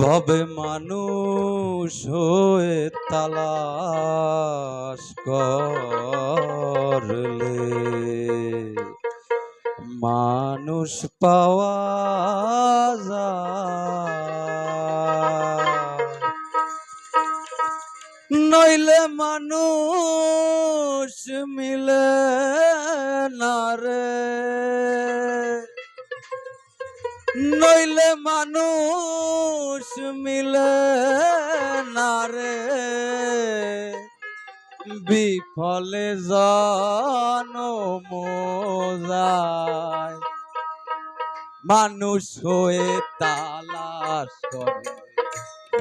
ভবে মানুষ হয়ে তালাশ করলে। মানুষ পাওয়া নইলে মানুষ মিলে না রে। নইলে মানুষ মিলে না রে। বিফলে জনম যায়। মানুষ হয়ে তালাশ করে,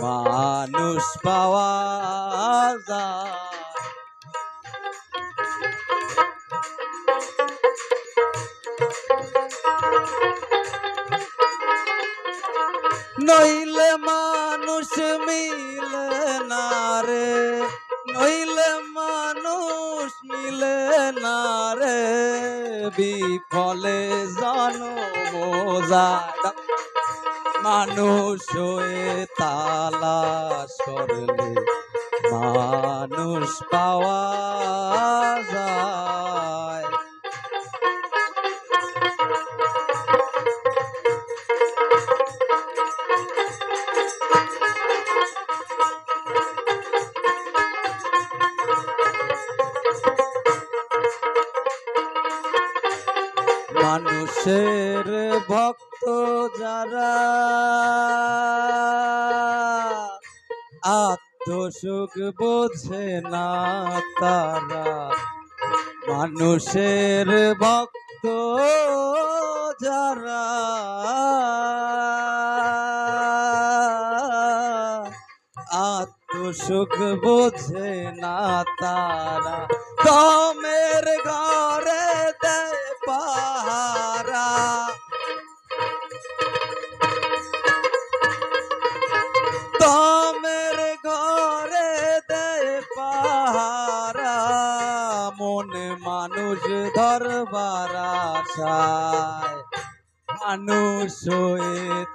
মানুষ পাওয়া যায়। নইলে মানুষ মিলে না রে। নইলে মানুষ মিলে না রে। বিফলে জানো মোজাদ মানুষ হয়ে তালাশ করলে মানুষ পাওয়া যায়। ভক্ত যারা আত্মসুখ বোঝে না তারা, মানুষের ভক্ত যারা আত্মসুখ বোঝে না তারা, দমের ঘরে দেয় পাহারা। মানুষ ধরবার আশায় মানুষ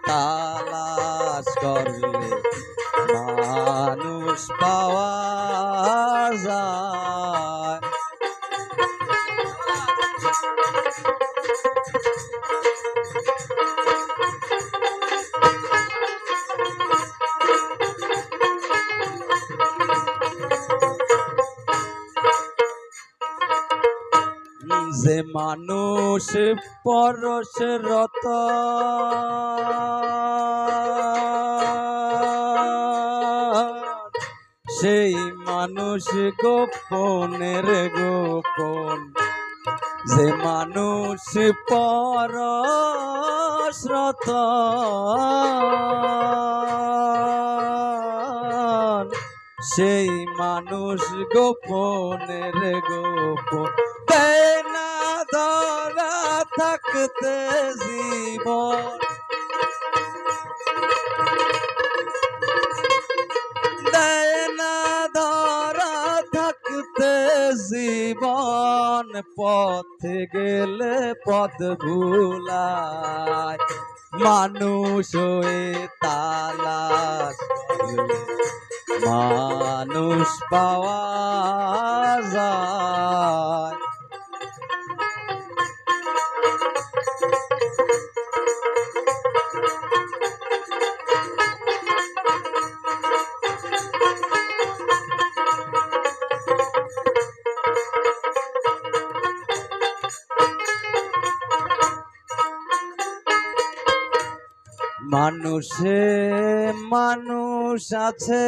তালাশ করলে মানুষ পাওয়া যায়। যে মানুষ পরশরত সেই মানুষ গোপনের গোপন। যে মানুষ পরশরত সেই মানুষ গোপনের গোপন। না ধরা থাকতে জীবন না ধরা থাকতে জীবন পথে গেলে পথ ভুলায় মানুষ হয়ে তালাশ মানুষ পাওয়া যায় মানুষে মানুষ আছে।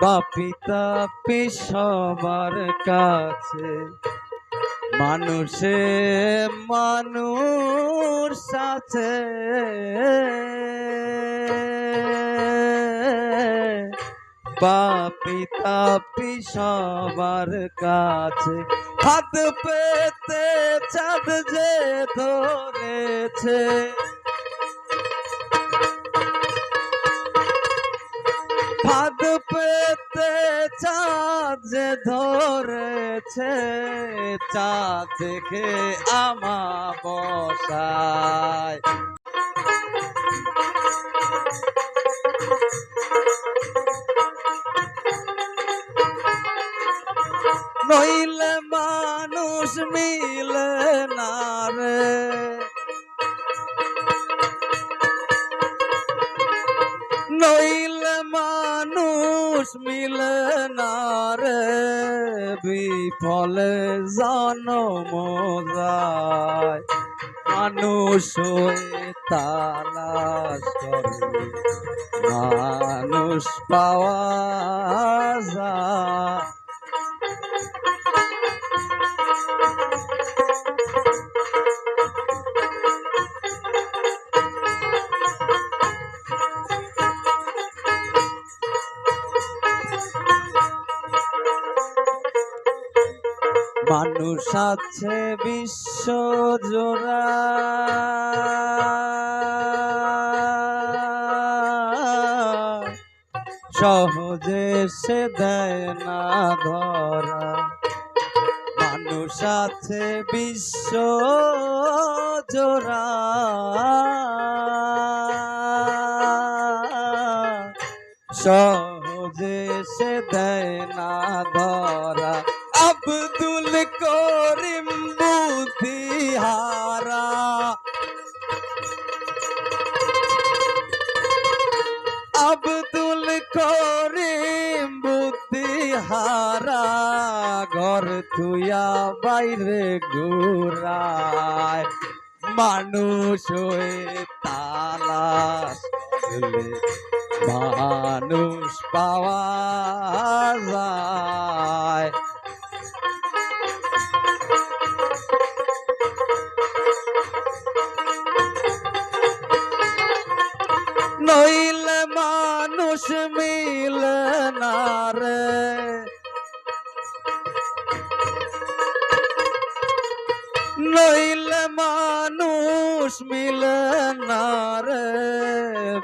পাপিতা সবার কাছে। মানুষে মানুষ আছে। পাপিতা সবার কাছে। হাত পেতে চাঁদ যে ধরেছে। হাত পেতে চাঁদ যে ধরেছে চাঁদ দেখে আমা বসায়। নইলে মানুষ মিলে না রে। নইলে মানুষ মিলে না রে। বিফলে জন্ম যায়, মানুষ তালাশ করে, মানুষ পাওয়া যায়। আছে বিশ্ব জোড়া। সহজে সে দেয় না ধরা। মানুষ আছে বিশ্ব জোড়া। সহজে সে দেয় না ধরা। বাইরে ঘুরায় মানুষ তালাশ মানুষ পাওয়া যায়। নইলে মানুষ মিলে না রে,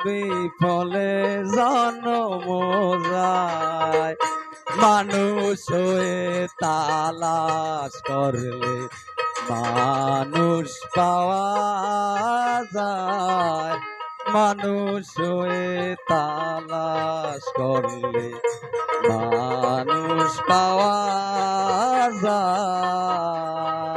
বিফলে জন্ম যায়। মানুষ হয়ে তালাশ করলে মানুষ পাওয়া যায়। মানুষ হয়ে তালাশ করলে মানুষ পাওয়া যায়।